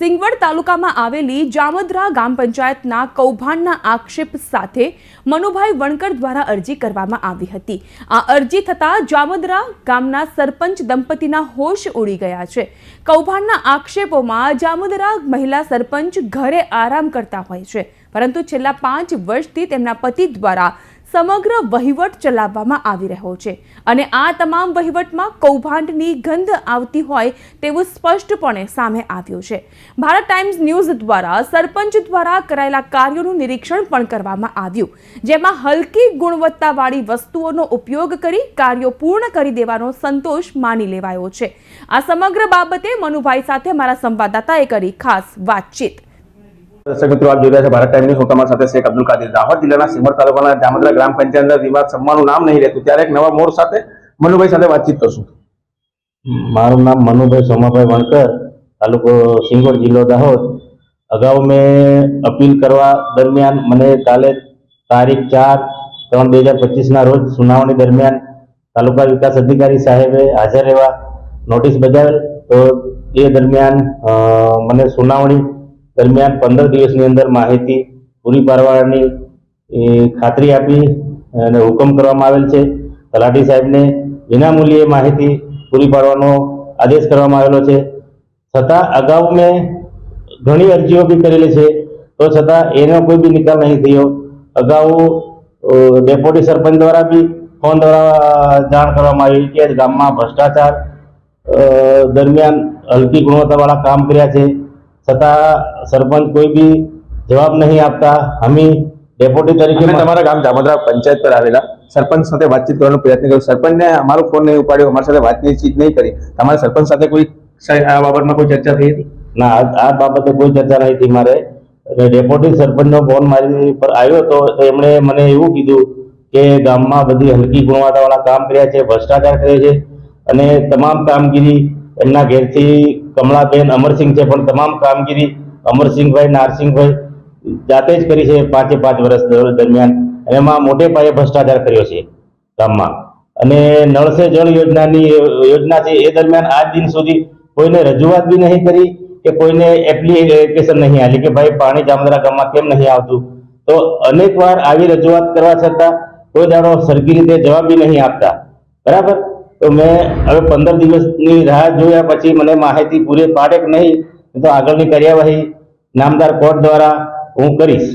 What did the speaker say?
સિંગવડ તાલુકામાં આવેલી જામોદરા ગ્રામ પંચાયતના કૌભાંડના આક્ષેપ સાથે મનુભાઈ વણકર દ્વારા અરજી કરવામાં આવી હતી. આ અરજી થતાં જામોદરા ગામના સરપંચ દંપતીના હોશ ઉડી ગયા છે. કૌભાંડના આક્ષેપોમાં જામદરા મહિલા સરપંચ ઘરે આરામ કરતા હોય છે. પરંતુ છેલ્લા પાંચ વર્ષથી તેમના પતિ દ્વારા સમગ્ર વહીવટ ચલાવવામાં આવી રહ્યો છે. અને આ તમામ વહીવટમાં કૌભાંડની ગંધ આવતી હોય તેવું સ્પષ્ટપણે સામે આવ્યું છે. ભારત ટાઈમ્સ ન્યૂઝ દ્વારા સરપંચ દ્વારા કરાયેલા કાર્યોનું નિરીક્ષણ પણ કરવામાં આવ્યું, જેમાં હલકી ગુણવત્તાવાળી વસ્તુઓનો ઉપયોગ કરી કાર્યો પૂર્ણ કરી દેવાનો સંતોષ માની લેવાયો છે. આ સમગ્ર બાબતે મનુભાઈ સાથે મારા સંવાદદાતાએ કરી ખાસ વાતચીત. દર્શક મિત્રો, આપ જોઈ રહ્યા છે ભારત ટાઈમ ન્યૂઝ. તમારી સાથે શેખ અબ્દુલ કાદિર દાહોદ, જિલ્લાના સિમર તાલુકાના જામદરા ગ્રામ પંચાયત વિવાદ સન્માનનું નામ નહીં રહેતું ત્યારે એક નવા મોડ સાથે મનુભાઈ સાથે વાતચીત કરશું. મારું નામ મનુભાઈ સોમાભાઈ વણકર, તાલુકો સિંગોડ જિલ્લો દાહોદ. અગાઉ મેં અપીલ કરવા દરમિયાન, મને કાલે તારીખ ચાર ત્રણ બે હજાર પચીસના રોજ સુનાવણી દરમિયાન તાલુકા વિકાસ અધિકારી સાહેબે હાજર રહેવા નોટિસ બજાવેલ. તો એ દરમિયાન મને સુનાવણી દરમિયાન પંદર દિવસની અંદર માહિતી પૂરી પાડવાની ખાતરી આપી અને હુકમ કરવામાં આવેલ છે. તલાટી સાહેબને વિનામૂલ્યે માહિતી પૂરી પાડવાનો આદેશ કરવામાં આવેલો છે. છતાં અગાઉ મેં ઘણી અરજીઓ બી કરેલી છે. તો છતાં એનો કોઈ બી નિકાલ નહીં થયો. અગાઉ ડેપ્યુટી સરપંચ દ્વારા બી ફોન દ્વારા જાણ કરવામાં આવી કે ગામમાં ભ્રષ્ટાચાર દરમિયાન હલકી ગુણવત્તાવાળા કામ કર્યા છે. છતાં સરપંચ કોઈ બી જવાબ નહીં આપતા. અમે ડેપ્યુટી તરીકે તમારા ગામ જામોદરા પંચાયત પર આવેલા. સરપંચ સાથે વાતચીત કરવાનો પ્રયત્ન કર્યો. સરપંચને અમારો ફોન નહીં ઉપાડ્યો અમારી સાથે વાતચીત નહીં કરી. તમારા સરપંચ સાથે કોઈ આ બાબતમાં કોઈ ચર્ચા થઈ હતી? ના આ- બાબતે કોઈ ચર્ચા નહીં થઈ મારે. અને ડેપ્યુટી સરપંચનો ફોન મારી પર આવ્યો હતો તો એમણે મને એવું કીધું કે ગામમાં બધી હલકી ગુણવત્તાવાળા કામ કર્યા છે ભ્રષ્ટાચાર કર્યો છે અને તમામ કામગીરી એમના ઘેરથી કમળાબેન અમરસિંહ છે, પણ તમામ કામગીરી અમરસિંહભાઈ, નારસિંહભાઈ જાતે જ કરી છે, પાંચે પાંચ વર્ષ દર- દરમિયાન. એમાં મોટે પાયે ભ્રષ્ટાચાર કર્યો છે, ગામમાં. અને નળ સે જળ યોજનાની યોજના છે, એ દરમિયાન આજ દિન સુધી કોઈને રજૂઆત બી નહીં કરી કે કોઈને એપ્લિકેશન નહીં આલી કે ભાઈ, પાણી જામદરા ગામમાં કેમ નહીં આવતું? તો અનેક આવી રજૂઆત કરવા છતાં કોઈ દાડો સરખી રીતે જવાબ બી નહીં આપતા. બરાબર? તો મેં હવે પંદર દિવસની રાહ જોયા પછી મને માહિતી પૂરી પાડે કે નહીં, તો આગળની કાર્યવાહી નામદાર કોર્ટ દ્વારા હું કરીશ.